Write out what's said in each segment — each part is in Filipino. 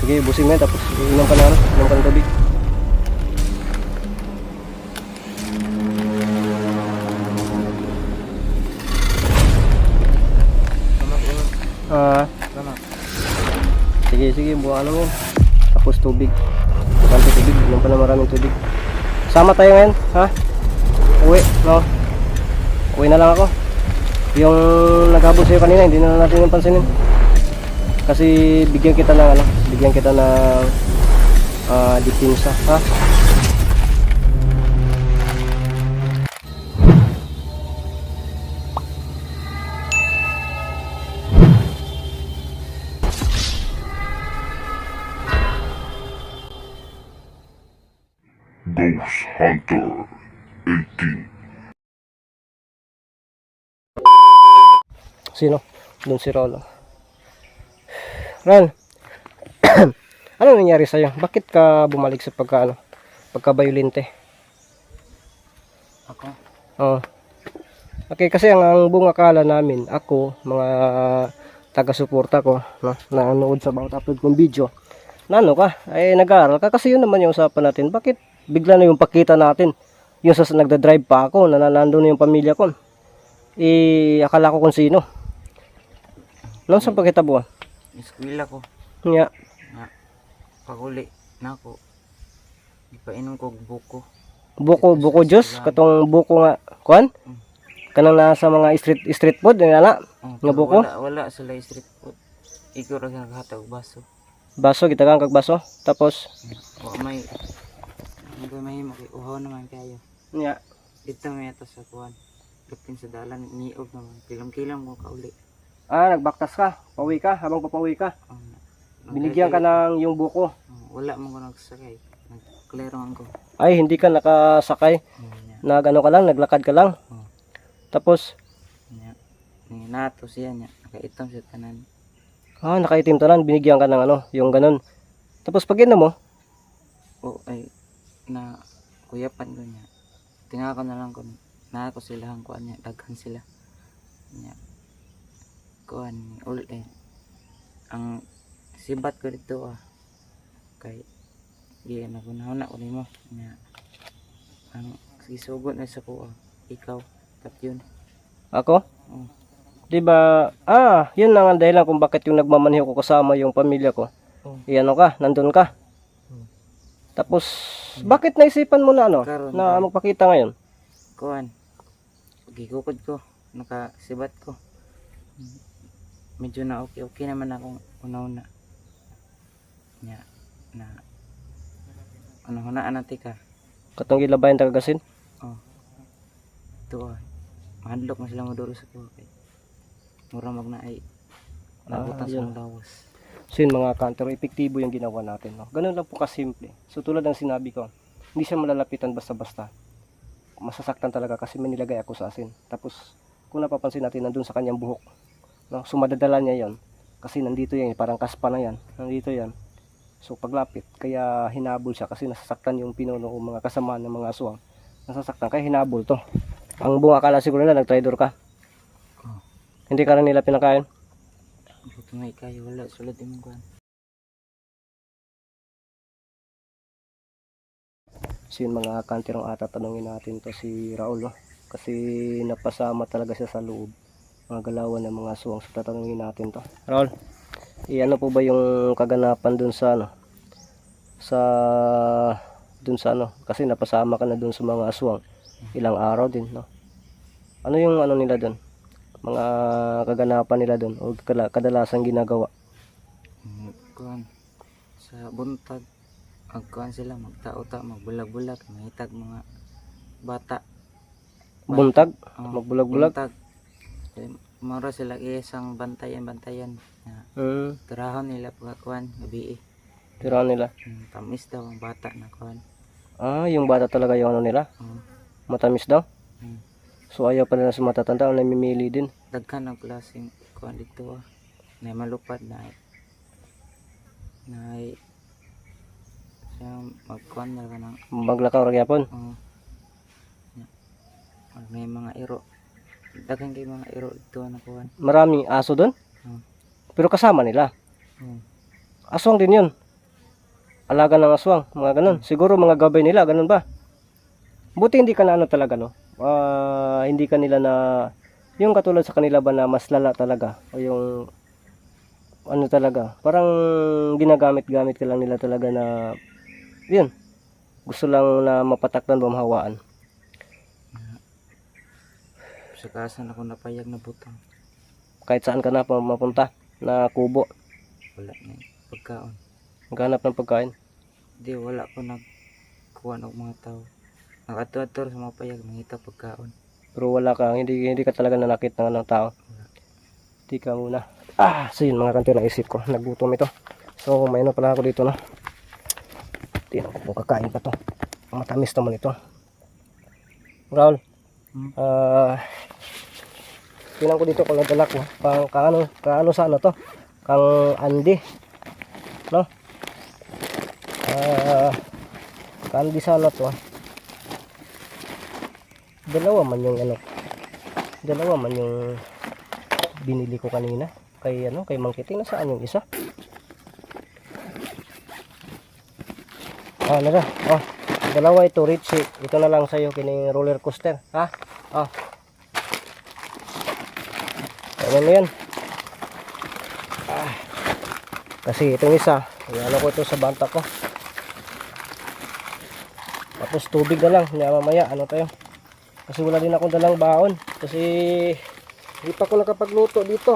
Sige, busin mo yan, tapos inom ka na, ano, inom ka ng tubig. Ah, sige, sige, buha ano mo. Tapos tubig. Konti tubig, inom pa na maraming tubig. Sama tayo ngayon, ha? Uwi, no? Uwi na lang ako. Yung naghabol sa'yo kanina, hindi na natin yung pansinin. Kasi bigyan kita ng ano, bigyan kita ng ah depensa, ha? Ghost Hunter 18. Sino? Doon si Rolo. Ron, ano nangyari sa'yo? Bakit ka bumalik sa pagka, ano, pagka-violente? Ako? Oo. Okay, kasi ang, ang buong akala namin, ako, mga taga-suporta ko, no, nanonood sa bawat upload kong video, na ano ka, ay nag-aaral ka, kasi yun naman yung usapan natin. Bakit bigla na yung pakita natin? Yung sa nagda-drive pa ako, na nandun na yung pamilya ko. Eh, akala ko kung sino. Noon sa pakita buwan? Eskwela ko. Nga, Na, paguli na ako. Ipainom ko buko. buko, buko juice, katong buko nga, kuan? Kanang nasa mga street street food, na Oh, Nga buko? Wala, wala sila street food. Ikaw sa naghatag baso. baso, kita kang kag baso. Tapos, O may ano ba may maki uhaw naman kayo. nga, Dito may ato sa kuan. Kapin sa dalan niog naman. Kilam-kilam ko kauli. Ah, nagbaktas ka, pauwi ka, habang papawi ka. Oh, Binigyan ka ng yung buko. Oh, wala mo ko nagsakay. Nagklaro ko. Ay, hindi ka nakasakay. Oh, nya. Nag ano ka lang, naglakad ka lang. Oh. Tapos. Ni nato siya nya. Nakaitom sa tanan. ah, nakaitim tanan, binigyan ka ng ano, yung ganun. Tapos pag mo, o ay na kuyapan ko niya tinga ko na lang kung na ako sila ang kuan niya daghan sila niya kuan ul eh ang sibat ko dito ah kay di na ko na ko nimo niya ang sisugot na sa ko ah, ikaw tap yun ako, oh, di ba, ah, yun lang ang dahilan kung bakit yung nagmamaneho ko kasama yung pamilya ko. Oh. Iyan ka, nandun ka. Hmm. Tapos, bakit naisipan mo na ano, Karon, na karon. magpakita ngayon? kuan gikukod ko nakasibat ko medyo na okay okay naman akong una-una nya na ano hunaan natin ka Katong gilabayan tagagasin? oh ito ah mahadlok na sila maduro sa kuha kay mura mag na ay nabutan Ah, sa lawas So yun mga kanter, epektibo yung ginawa natin. No? Ganun lang po kasimple. So tulad ng sinabi ko, hindi siya malalapitan basta-basta. Masasaktan talaga kasi may nilagay ako sa asin. Tapos kung napapansin natin, nandun sa kanyang buhok. No? So madadala niya yon Kasi nandito yan, parang kaspa na yan. Nandito yan. So paglapit, kaya hinabol siya kasi nasasaktan yung pinuno o mga kasama ng mga aswang. Nasasaktan, kaya hinabol to. Ang buong akala siguro nila, nag-traitor ka. Oh. Hindi ka rin nila pinakain. buto nga ikayo wala sulod imong kuan So yun mga kantirong ata tanungin natin to si Raul no? kasi napasama talaga siya sa loob mga galawan ng mga aswang. So tatanungin natin to. Raul eh, ano po ba yung kaganapan dun sa ano? Sa dun sa ano? Kasi napasama ka na dun sa mga aswang. Ilang araw din no? Ano yung ano nila dun? Mga kaganapan nila dun? O kadalasang ginagawa? Kuan sa buntag magkuan sila magtao-ta magbulag-bulag mahitag mga bata. Buntag? Oh, magbulag-bulag? buntag Eh, mara sila isang bantayan bantayan. Na hmm, tirahan nila pagkakuan gabi eh. tirahan nila? Hmm, tamis daw ang bata na kuan ah yung bata talaga yung ano nila? Oh, matamis daw? Hmm. So ayaw pa nila sa matatanda o namimili din. daghan ng klaseng kuan dito ah. Na malupad na na siya magkuan na ka ng Maglakaw ra gyapon. oh, Ah, may mga iro daghan kay mga iro dito na kuan Maraming aso doon. Hmm. Pero kasama nila. oh, Aswang din 'yun. alaga ng aswang, mga ganun. Siguro mga gabay nila, ganun ba? Buti hindi ka na ano talaga, no? Ah, hindi ka nila na, yung katulad sa kanila ba na mas lala talaga, o yung, ano talaga, parang ginagamit-gamit ka lang nila talaga na, yun, gusto lang na mapatakdan ba mahawaan. Sa kasan ako napayag na butang. Kahit saan ka na mapunta, na kubo, Wala na pagkaon. maghanap ng pagkain. Di wala ko nagkuha ng mga tao. Nakatur-tur sa mga payag, mangita pagkaon. Pero wala ka, hindi, hindi ka talaga nanakit ng anong tao. Hindi ka muna. Ah, so yun mga kanto naisip ko. Nagutom ito. So may ano pala ako dito no. Tingnan ko kung kakain pa to. Matamis naman ito. Raul. Hmm? Ah, tingnan ko dito kung nadala ko. Pang, kang ano, kang ano sa ano to? Kang Andy. No? Ah, kang Andy sana to. ah. Dalawa man yung ano. Dalawa man yung binili ko kanina kay ano kay Mangkiting nasaan yung isa ah nara oh dalawa ito Richie. Ito na lang sa'yo kining roller coaster ha? Oh. Ano mo yan ah. kasi itong isa ano ko ito sa banta ko. Tapos tubig na lang Kaya mamaya ano tayo kasi wala din akong dalang baon. Kasi hindi pa ako nakapagluto dito.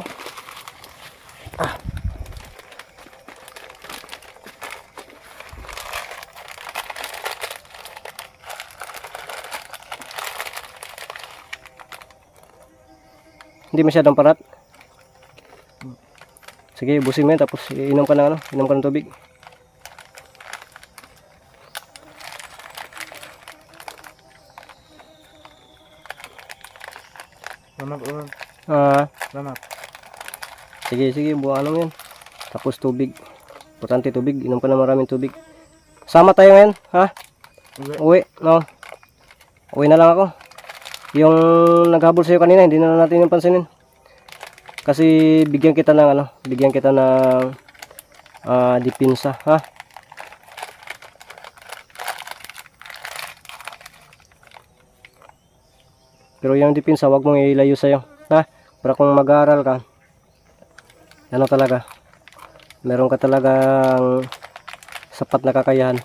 Hindi masyadong parat. Sige, busin mo yan, tapos inom ka ng ano, inom ka ng tubig. Lamat ulan. Ah, Lamat. sige, sige, buwan mo yan. Tapos tubig. Importante tubig, inom ka ng maraming tubig. Sama tayo ngayon, ha? Uwi. Uwi, no? Uwi na lang ako. Yung naghabol sa'yo kanina, hindi na natin yung pansinin. Kasi bigyan kita ng ano, bigyan kita ng ah dipinsa, ha? Pero yung dipinsa, wag mong ilayo sa'yo, ha? Para kung mag-aaral ka, ano talaga, meron ka talagang sapat na kakayahan.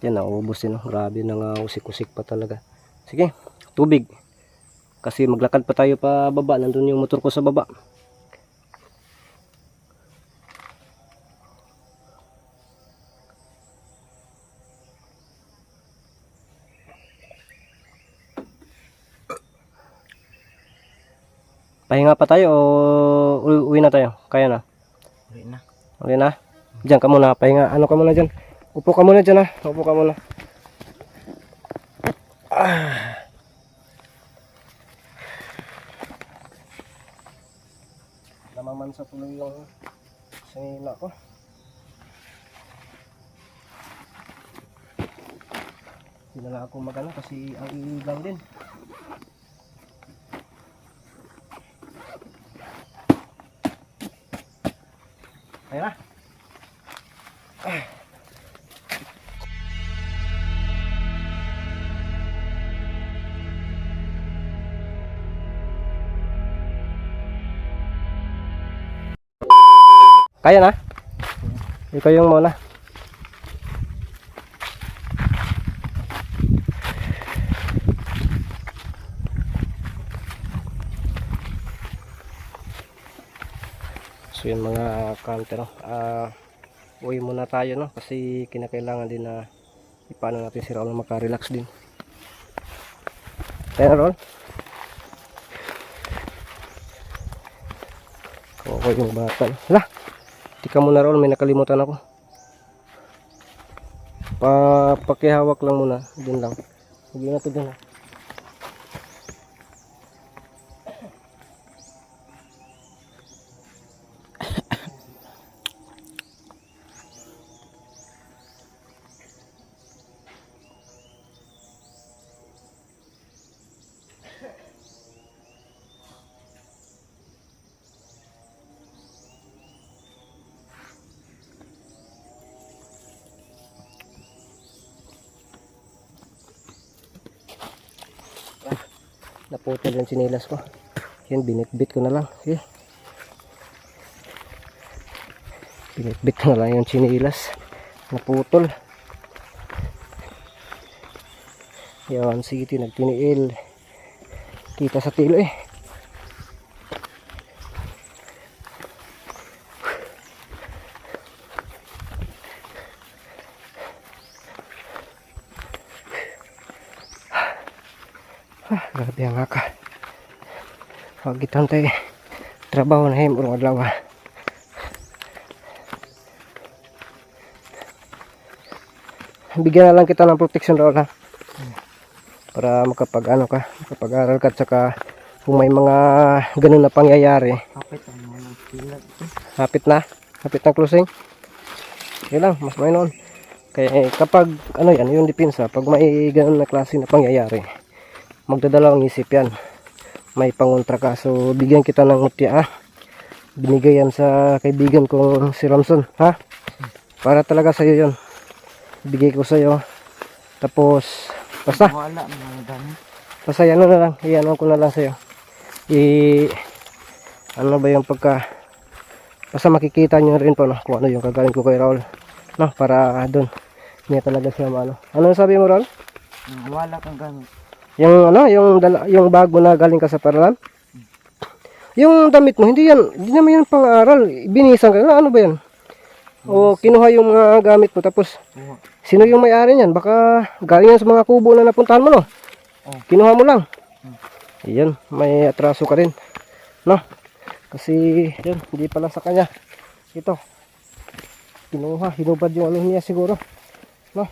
Yan, naubos din. No? Grabe, nangausik-usik pa talaga. Sige, tubig. Kasi maglakad pa tayo pa baba. Nandun yung motor ko sa baba. Pahinga pa tayo o uwi na tayo? Kaya na? Uwi na. Okay na? Diyan ka muna, pahinga. Ano ka muna dyan? Upo ka muna dyan ha. Upo ka muna. Ah. Namaman sa tuloy yung sinila ko. Lang ako magano kasi ang iigang din. Ayun na. Kaya na? Ikaw yung muna. So yun mga counter, ah uwi muna tayo no kasi kinakailangan din na ipaano natin si Raul na maka-relax din. Tayo Raul. Kuha ko yung bata. Hala, di ka muna Raul, may nakalimutan ako. Pa, pakihawak lang muna, din lang. Huwag na to dun ha. Naputol yung sinilas ko. Yan binitbit ko na lang. Sige. Binitbit ko na lang yung sinilas. Naputol. Yan sige nagtiniil kita sa tilo eh grabe ang haka. Huwag itang tayo. Trabaho na him, urong adlaw. Bigyan na lang kita ng protection roll ha. Para makapag ano ka, makapag-aral ka at saka kung may mga ganun na pangyayari, hapit na, hapit na closing. Yun lang, mas may noon. Kaya eh, kapag ano yan, yung depensa, pag may ganun na klase na pangyayari, magdadalawang isip yan. May pangontra ka. So, bigyan kita ng mutya, ah. Binigay yan sa kaibigan kong si Ramson, ha? Para talaga sa'yo yun. Bigay ko sa'yo. Tapos, basta, Wala basta yan na lang. Iyan ko na lang sa'yo. I, ano ba yung pagka, basta makikita nyo rin po, no? Kung ano yung kagaling ko kay Raul. No? Para doon. Hindi talaga siya maano. Ano sabi mo, Raul? Wala kang gamit. Yung ano, yung dala, yung bago na galing ka sa paralan? Yung damit mo, hindi yan, hindi naman yan pang-aral. Binisan ka na, ano ba yan? O kinuha yung mga gamit mo, tapos sino yung may-ari niyan? Baka galing yan sa mga kubo na napuntahan mo, no? Oh. Kinuha mo lang. Iyan, may atraso ka rin. No? Kasi, yun, hindi pala sa kanya. Ito. Kinuha, hinubad yung ano niya siguro. No?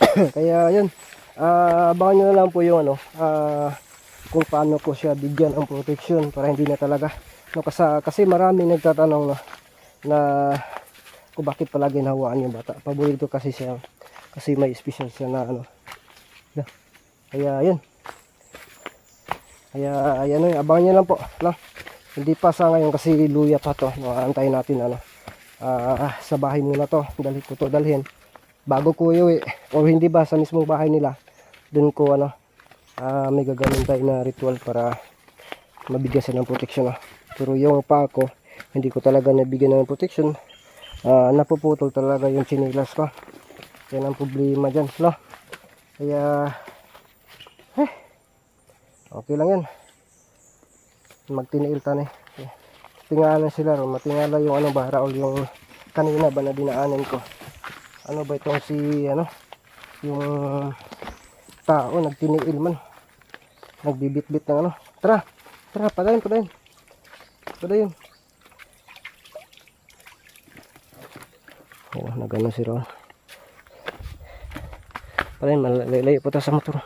Kaya yun, ah abangan nyo na lang po yung ano, ah kung paano ko siya bigyan ang protection para hindi na talaga. No, kasi, kasi marami nagtatanong na, na kung bakit palagi nahawaan yung bata. Paborito kasi siya, kasi may special siya na ano. Kaya yun. Kaya ayan yun, abangan nyo lang po. No? Hindi pa sa ngayon kasi luya pa to. No, antayin natin ano. ah sa bahay muna to. Dali ko to dalhin bago ko iuwi o hindi ba sa mismong bahay nila dun ko ano ah, may gagawin tayo na ritual para mabigyan sila ng protection ah. pero yung pa ko hindi ko talaga nabigyan ng protection ah, napuputol talaga yung chinilas ko. Yan ang problema dyan no? kaya eh, okay lang yan. Magtiniil tani. Tingalan sila ro matingala yung ano ba Raul yung kanina ba na dinaanan ko ano ba itong si ano yung tao nagtiniil man nagbibitbit ng ano tara tara padayon padayon padayon oh nagano si Ron padayon malalayo po tayo sa motor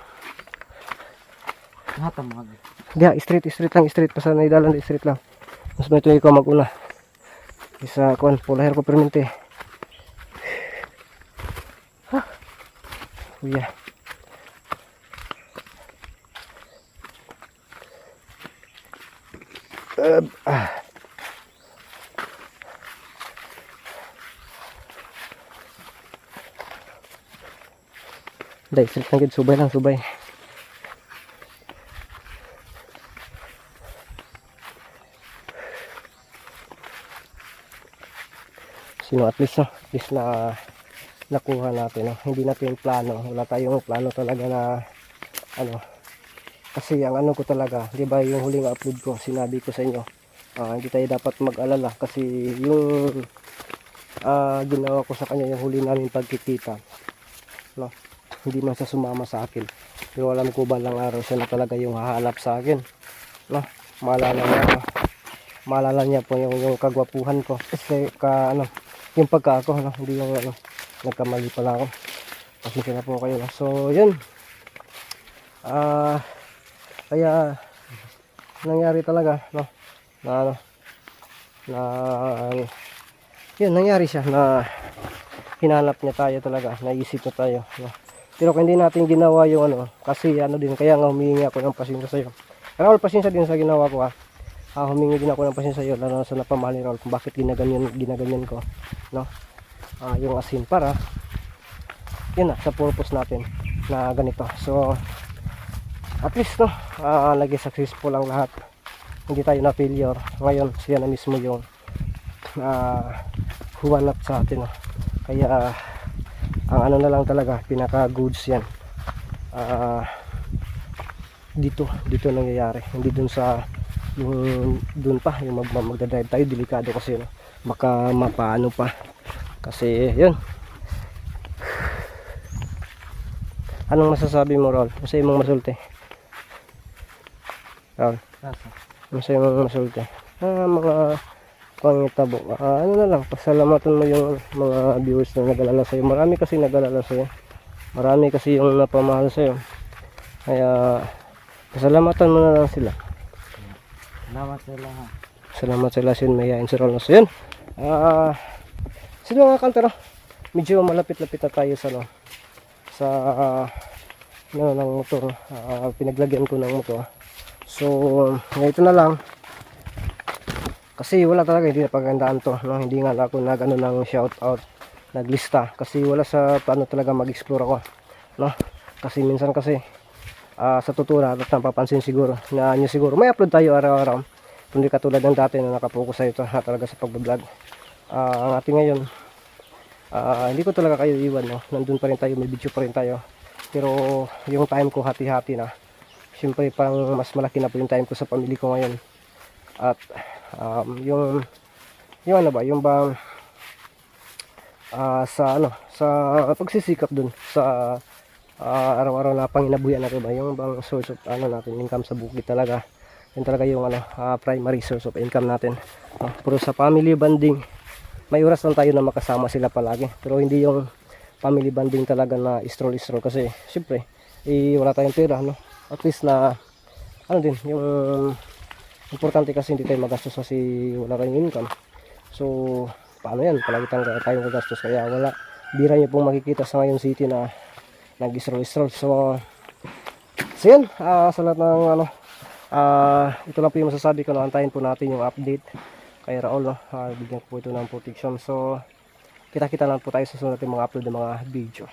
Hata mga Diya, street, street lang, street. Basta naidalan di street lang. Mas may tuloy ko mag-una. Isa, kuan, pula hair ko permente. Kuya. Uh, ah. Dahil street lang subay lang, subay. sino at least no, at least na nakuha natin no? hindi natin plano wala tayong plano talaga na ano kasi ang ano ko talaga di ba yung huling upload ko sinabi ko sa inyo ah, hindi tayo dapat mag-alala kasi yung ah, ginawa ko sa kanya yung huli namin pagkikita no? hindi man siya sumama sa akin pero alam ko ba lang araw siya na talaga yung hahalap sa akin no? maalala niya maalala niya po yung, yung kagwapuhan ko kasi ka ano yung pagka ako no? hindi yung ano nagkamali pala ako. Pasensya na po kayo. So yun. Ah kaya nangyari talaga no? Na ano na yun nangyari siya na hinanap niya tayo talaga. Naisip na tayo no? pero hindi natin ginawa yung ano kasi ano din kaya nga humingi ako ng pasensya sa iyo Raul pasensya din sa ginawa ko ha ah, humingi din ako ng pasensya sa iyo lalo na sa napamahal ni Raul kung bakit ginaganyan ginaganyan ko no ah, yung asin para yun na sa purpose natin na ganito. So at least no ah, naging successful ang lahat. Hindi tayo na failure. Ngayon siya na mismo yung ah, huwanap sa atin no? kaya ang ano na lang talaga pinaka goods yan. Ah, dito dito nangyayari. Hindi dun sa yung dun pa yung mag, magdadrive tayo delikado kasi no. Maka mapaano pa kasi yun anong masasabi mo Rol? Ano sa imong masulti? Ano sa imong masulti? Ah, mga pangitabo. Ah, ano na lang, pasalamatan mo yung mga viewers na nag-alala sa'yo. Marami kasi nag-alala sa'yo. Marami kasi yung napamahal sa'yo. Kaya, pasalamatan mo na lang sila. Salamat sa lahat. Salamat sa lasin mayayain si Rolnos. So, yun. Ah, sino mga kantero? Medyo malapit-lapit na tayo sa ano, sa ah, ano, ng motor. Ah, pinaglagyan ko ng motor. So, ito na lang. Kasi wala talaga, hindi na pagandaan to. No? Hindi nga ako nag ano, ng shout out, naglista. Kasi wala sa paano talaga mag-explore ako. No? Kasi minsan kasi, ah, sa totoo na, at napapansin siguro, na nyo siguro, may upload tayo araw-araw. Hindi katulad ng dati na nakapokus sa ito ha, talaga sa pagbablog. Ah, ang ating ngayon, ah, hindi ko talaga kayo iwan. No? Nandun pa rin tayo, may video pa rin tayo. Pero yung time ko hati-hati na. Siyempre parang mas malaki na po yung time ko sa pamilya ko ngayon. At um, yung yung ano ba, yung bang ah, sa ano, sa pagsisikap dun sa ah, araw-araw na panginabuyan natin ba, yung bang source of ano natin, income sa bukid talaga. Yun talaga yung ano, ah, primary source of income natin. Ah, pero sa family bonding, may oras lang tayo na makasama sila palagi. Pero hindi yung family bonding talaga na stroll-stroll kasi syempre, eh, wala tayong pera, no? At least na, ano din, yung importante kasi hindi tayo magastos kasi wala tayong income. So, paano yan? Palagi tayong, tayong kaya wala. Bira nyo pong makikita sa ngayon city na nag-stroll-stroll. So, so yan, ah, sa lahat ng ano, ah, ito lang po yung masasabi ko, no? antayin po natin yung update kay Raul, no? Ah, bigyan ko po ito ng protection. So, kita-kita lang po tayo sa sunod natin mga upload ng mga video.